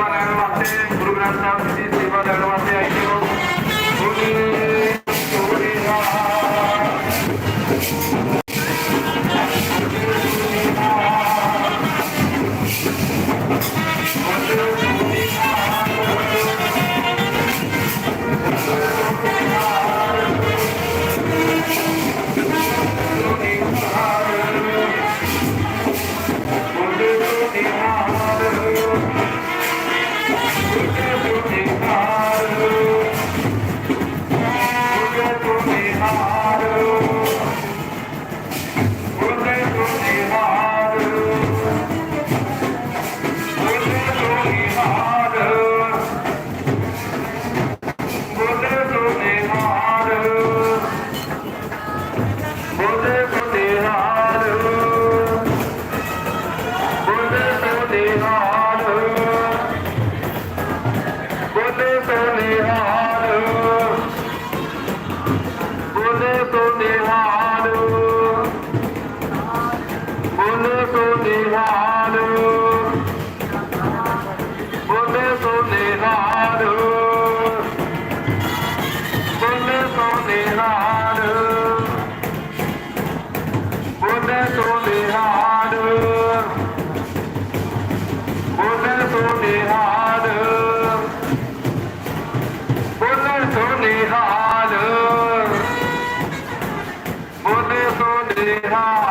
ಸೇವಾ ಲ್ಯಾಂಡ್ ಮಾಡ್ತೇವೆ ಗುರುಗ್ರಾಮ್ ಸಾಹೇಬ್ ಸೇವಾ ಲ್ಯಾಂಡ್ ಮಾಡ್ತೇವೆ Come on.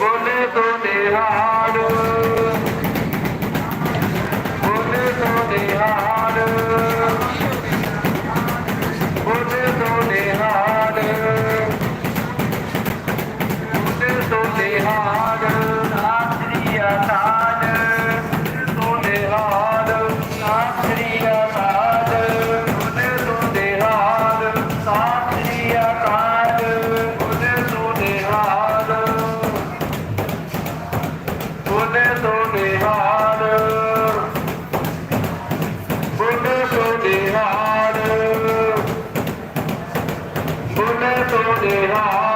বলে তো নেহা। में तो देहा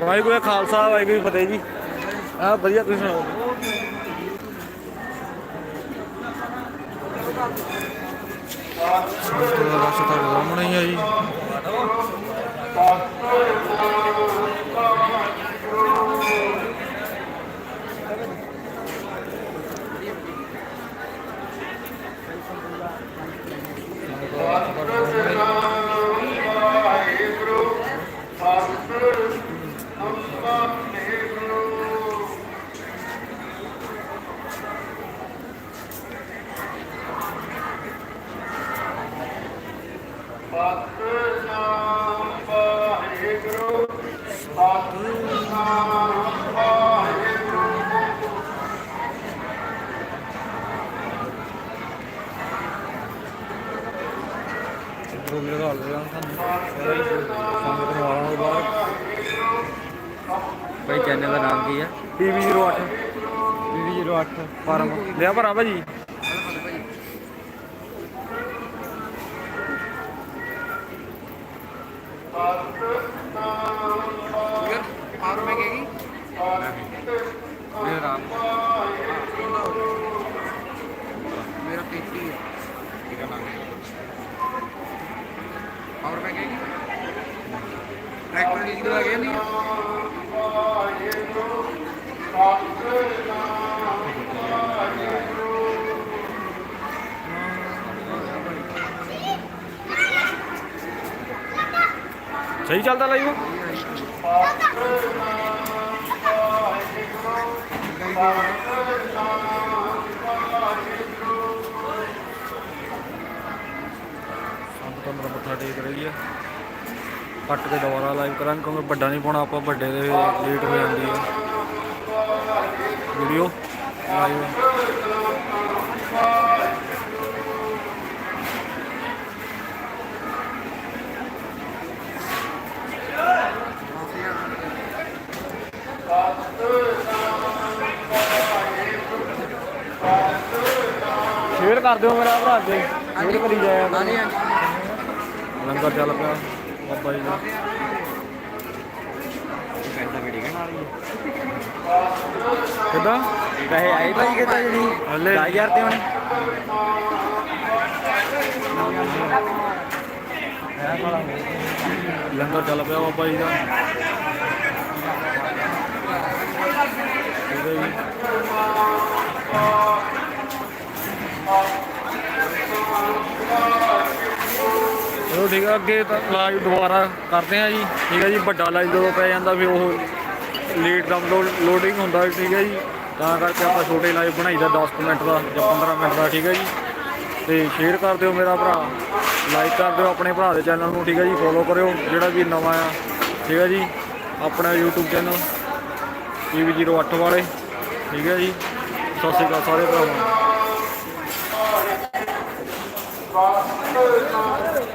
ਵਾਹਿਗੁਰੂ ਖਾਲਸਾ ਵਾਹਿਗੁਰੂ ਜੀ ਫਤਿਹ ਜੀ। ਆ ਵਧੀਆ ਤੁਸੀਂ ਸੁਣਾਓ? ਸੰਗਤ ਦਾ ਰਸ਼ ਤੁਹਾਡੇ ਸਾਹਮਣੇ ਹੀ ਆ ਜੀ ਮੇਰੇ ਦਾ ਹਾਲ ਹੋਇਆ ਤੁਹਾਨੂੰ ਸਾਰੇ ਸੰਗਤ ਨੂੰ ਆਉਣ ਬਾਅਦ ਭਾਈ ਚੈਨਲ ਦਾ ਨਾਮ ਕੀ ਆ TV08 TV08 ਫਾਰਮ। ਲਿਆ ਭਰਾ ਭਾਜੀ। का नाम पावर बैंक है ट्रैक्टर लीज करा गया नहीं ਸਹੀ ਚੱਲਦਾ ਲਾਈਵ ਪਾਤਰ ਨਾਮ ਵਾਹਿਗੁਰੂ ਮੇਰਾ ਮੱਥਾ ਟੇਕ ਰਹੀ ਹੈ। ਕੱਟ ਕੇ ਦੁਬਾਰਾ ਲਾਈਵ ਕਰਾਂਗੇ ਕਿਉਂਕਿ ਵੱਡਾ ਨਹੀਂ ਪਾਉਣਾ ਆਪਾਂ ਵੱਡੇ ਦੇ ਲੇਟ ਹੋ ਜਾਂਦੀ ਹੈ। ਵੀਡੀਓ ਲਾਈਵ ਸ਼ੇਅਰ ਕਰ ਦਿਓ ਮੇਰਾ ਭਰਾ ਜੀ ਸ਼ੇਅਰ ਕਰੀ ਜਾਇਆ। ਹਾਂਜੀ ਹਾਂਜੀ। ਲੰਗਰ ਚੱਲ ਪਿਆ ਬਾਬਾ ਜੀ ਦਾ। ਪੈਸਾ ਵੀਡੀਓ ਨਾਲ ਹੀ ਕਿੱਦਾਂ? ਪੈਸੇ ਆਏ ਭਾਈ ਕਿਤੇ ਨਹੀਂ ਹਲੇ 10000 ਤੇ ਹੁਣ। ਲੰਗਰ ਚੱਲ ਪਿਆ ਬਾਬਾ ਜੀ ਦਾ। ਠੀਕ ਆ ਅੱਗੇ ਤਾਂ ਲਾਈਵ ਦੁਬਾਰਾ ਕਰਦੇ ਆ ਜੀ। ਠੀਕ ਹੈ ਜੀ, ਵੱਡਾ ਲਾਈਵ ਜਦੋਂ ਪੈ ਜਾਂਦਾ ਫਿਰ ਉਹ ਲੇਟ ਡਾਊਨਲੋਡ ਲੋਡਿੰਗ ਹੁੰਦਾ, ਠੀਕ ਹੈ ਜੀ। ਤਾਂ ਕਰਕੇ ਆਪਾਂ ਛੋਟੇ ਲਾਈਵ ਬਣਾਈਦਾ 10 ਕੁ ਮਿੰਟ ਦਾ ਜਾਂ 15 ਮਿੰਟ ਦਾ, ਠੀਕ ਹੈ ਜੀ। ਤੇ ਸ਼ੇਅਰ ਕਰ ਦਿਓ ਮੇਰਾ ਭਰਾ। ਲਾਈਕ ਕਰ ਦਿਓ ਆਪਣੇ ਭਰਾ ਦੇ ਚੈਨਲ ਨੂੰ, ਠੀਕ ਹੈ ਜੀ। ਫੋਲੋ ਕਰਿਓ, ਜਿਹੜਾ ਵੀ ਨਵਾਂ ਆ, ਠੀਕ ਹੈ ਜੀ। ਆਪਣਾ YouTube ਚੈਨਲ TV08 ਵਾਲੇ, ਠੀਕ ਹੈ ਜੀ। ਸਤਿ ਸ਼੍ਰੀ ਅਕਾਲ ਸਾਰੇ ਭਰਾਵਾਂ। ਨੂੰ